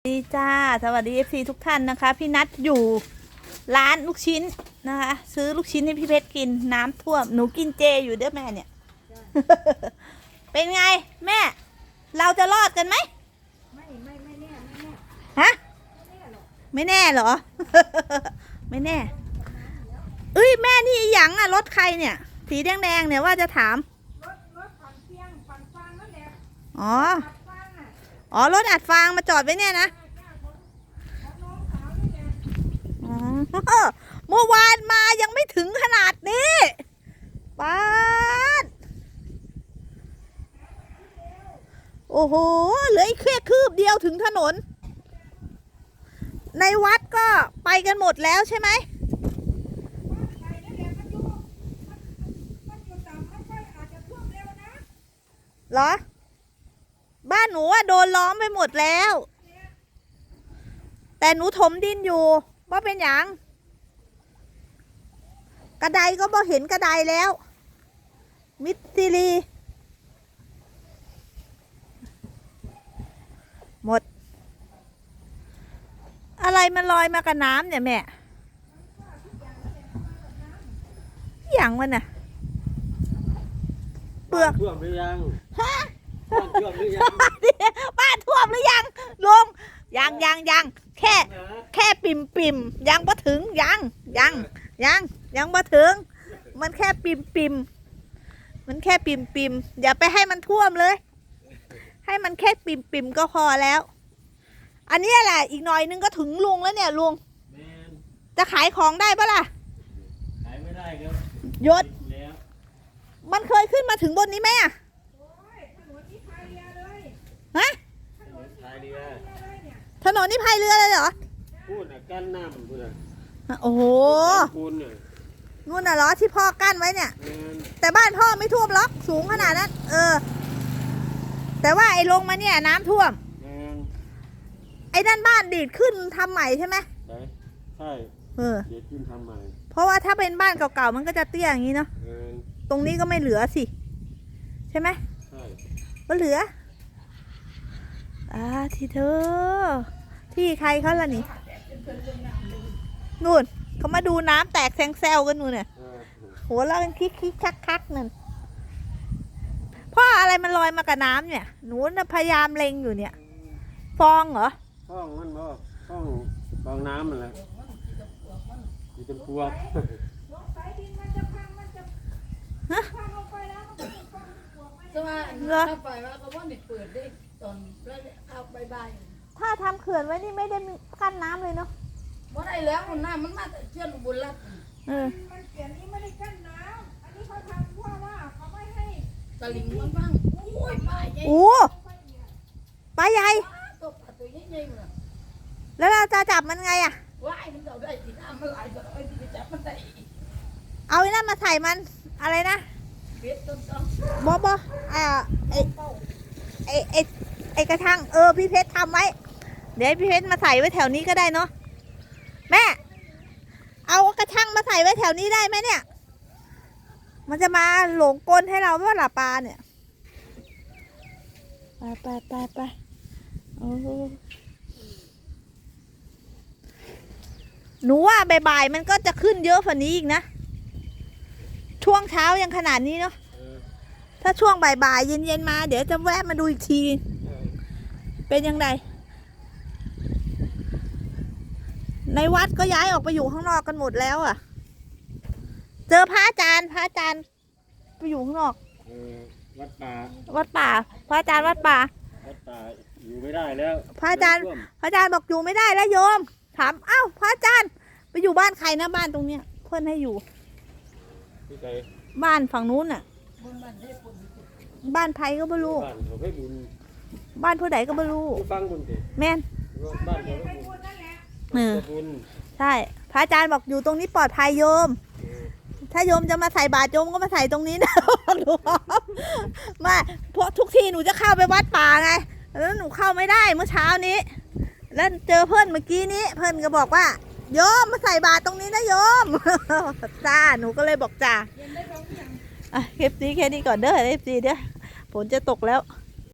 สวัสดีจ้า สวัสดีเอฟซีทุกท่านนะคะ พี่นัทอยู่ร้านลูกชิ้นนะคะ ซื้อลูกชิ้นให้พี่เพชรกินน้ำท่วม หนูกินเจอยู่เด้อแม่เนี่ย เป็นไงแม่ เราจะรอดกันไหมไม่ไม่ไม่แน่ไม่แน่ฮะไม่แน่หรอกไม่แน่เหรอ ไม่แน่เอ้ยแม่นี่อีหยังอะรถใครเนี่ย สีแดงๆเนี่ยว่าจะถามรถรถปั่นเตียงปั่นฟางนั่นแหละอ๋อปั่นฟาง อ๋อ รถอัดฟางมาจอดไว้เนี่ยนะจ้าของของน้องสาวนี่แหละอ๋อเมื่อวานมายังไม่ถึงขนาดนี้ป้าดโอ้โห เหลืออีกแค่คืบเดียวถึงถนน ในวัดก็ไปกันหมดแล้วใช่ไหมเหรอ บ้านหนูอะโดนล้อมไปหมดแล้ว แต่หนูถมดินอยู่ว่าเป็นหยังกระไดก็บ่เห็นกระไดแล้ว มิดซิลี หมด อะไรมันลอยมากับน้ำเนี่ยแม่อหย่างมันน่ะ เปลือก ท่วมหรือยัง ฮะ บ้านท่วมหรือยังบ้านท่วมหรือยังลุงยังยังยังแค่นะแค่ปิ่มปิ่มยังบ่ถึงยังยังยังยังบ่ถึง มันแค่ปิ่มปิ่มมันแค่ปิ่มปิ่มอย่าไปให้มันท่วมเลย ให้มันแค่ปิ่มปิ่มก็พอแล้ว อันนี้แหละอีกหน่อยนึงก็ถึงลุงแล้วเนี่ยลุงแมนจะขายของได้ปะล่ะขายไม่ได้ครับยศปิดแล้วมันเคยขึ้นมาถึงบนนี้ไหมอะ โอ้ยถนนที่พายเรือเลย ฮะ ถนนขายเรือเรือเลยเนี่ยถนนนี่พายเรือเลยเหรอพูดน่ะกั้นน้ำพูดน่ะโอ้โหปูนน่ะนู่นน่ะเหรอที่พ่อกั้นไว้เนี่ย แมนแต่บ้านพ่อไม่ท่วมหรอกสูงขนาดนั้นเออ แต่ว่าไอ้ลงมาเนี่ยน้ำท่วม แมนไอ้ด้านบ้านดีดขึ้นทำใหม่ใช่ไหมใช่ใช่เออ เดี๋ยวขึ้นทำใหม่เพราะว่าถ้าเป็นบ้านเก่าๆมันก็จะเตี้ยอย่างนี้เนาะแมนตรงนี้ก็ไม่เหลือสิ ใช่ไหมใช่ก็เหลือ อ่าที่เธอ ที่ใครเขาล่ะนี่นู่นเขามาดูน้ำแตกแซงแซวกันนู่นเนี่ยเออหัวเราะกันคิกคิกคักคักนั่นพ่ออะไรมันลอยมากับน้ำเนี่ย หนูน่ะพยายามเล็งอยู่เนี่ย ฟองเหรอห้องมันบ่ห้องฟองน้ำมันแหละมีเป็นพวกลงสายดินมันจะพังมันจะฮะพังลงไปแล้วมันจะเป็นความปวกมันแต่ว่าเหรอถ้าไปว่าก็ว่าเนี่ยเปิดได้ ตอนแล้วเอาบายบายถ้าทำเขื่อนไว้นี่ไม่ได้มีกั้นน้ำเลยเนาะว่าได้แล้วมันน้ามันมาแต่เชื่อนอุบุญรัตน์เออมันเปลี่ยนนี้ไม่ได้กั้นน้ำอันนี้เขาทำเพราะว่าเขาไม่ให้ตะลิงมันบ้างโอ้ยปลาใหญ่โอ้ปลาใหญ่ตัวปลาตัวใหญ่ๆมันแล้วเราจะจับมันไงอะว่ายมันเดาได้ที่น้ำมันไหลก็เอาที่ไปจับมันได้เอาไอ้นั่นมาใส่มันอะไรนะเบ็ดต้นต้องบอบอไอ้ไอ้ไอ้ไอ้ไอ้ กระชังเออพี่เพชรทำไว้ เดี๋ยวพี่เพชรมาใส่ไว้แถวนี้ก็ได้เนาะแม่ เอากระชังมาใส่ไว้แถวนี้ได้ไหมเนี่ย มันจะมาหลงกลให้เราว่าหลับปลาเนี่ยไปไปไปไปโอ้โหนูว่าบ่ายๆมันก็จะขึ้นเยอะกว่านี้อีกนะ ช่วงเช้ายังขนาดนี้เนาะถ้าช่วงบ่ายๆเย็นๆมา เดี๋ยวจะแวะมาดูอีกที เออเป็นยังไงในวัดก็ย้ายออกไปอยู่ข้างนอกกันหมดแล้วอะ เจอพระอาจารย์พระอาจารย์ไปอยู่ข้างนอกเออวัดป่า วัดป่า พระอาจารย์วัดป่า วัดป่าอยู่ไม่ได้แล้ว พระอาจารย์น้ำท่วมพระอาจารย์บอกอยู่ไม่ได้แล้วโยม ถาม เอ้า พระอาจารย์ ไปอยู่บ้านใครนะบ้านตรงเนี้ย เพื่อนให้อยู่ที่ไหนบ้านฝั่งนู้นน่ะบนมันได้ผลบ้านไทยก็ไม่รู้บ้านเขาให้บุญ บ้านผู้ใดก็ไม่รู้ผู้ฟังบุญสิแม่นบ้านเขาไปให้บุพูญดนั่นแหละเออบุญใช่ พระอาจารย์บอกอยู่ตรงนี้ปลอดภัยโยมเออถ้าโยมจะมาใส่บาตรโยมก็มาใส่ตรงนี้นะหนูมาเพราะทุกทีหนูจะเข้าไปวัดป่าไง แล้วหนูเข้าไม่ได้เมื่อเช้านี้ แล้วเจอเพื่อนเมื่อกี้นี้ เพื่อนก็บอกว่าโยมมาใส่บาตรตรงนี้นะโยมจ้าหนูก็เลยบอกจ้าเย็นได้ร้องอย่างอะคลิปนี้แค่นี้ก่อนเด้อคลิปนี้เด้อฝนจะตกแล้ว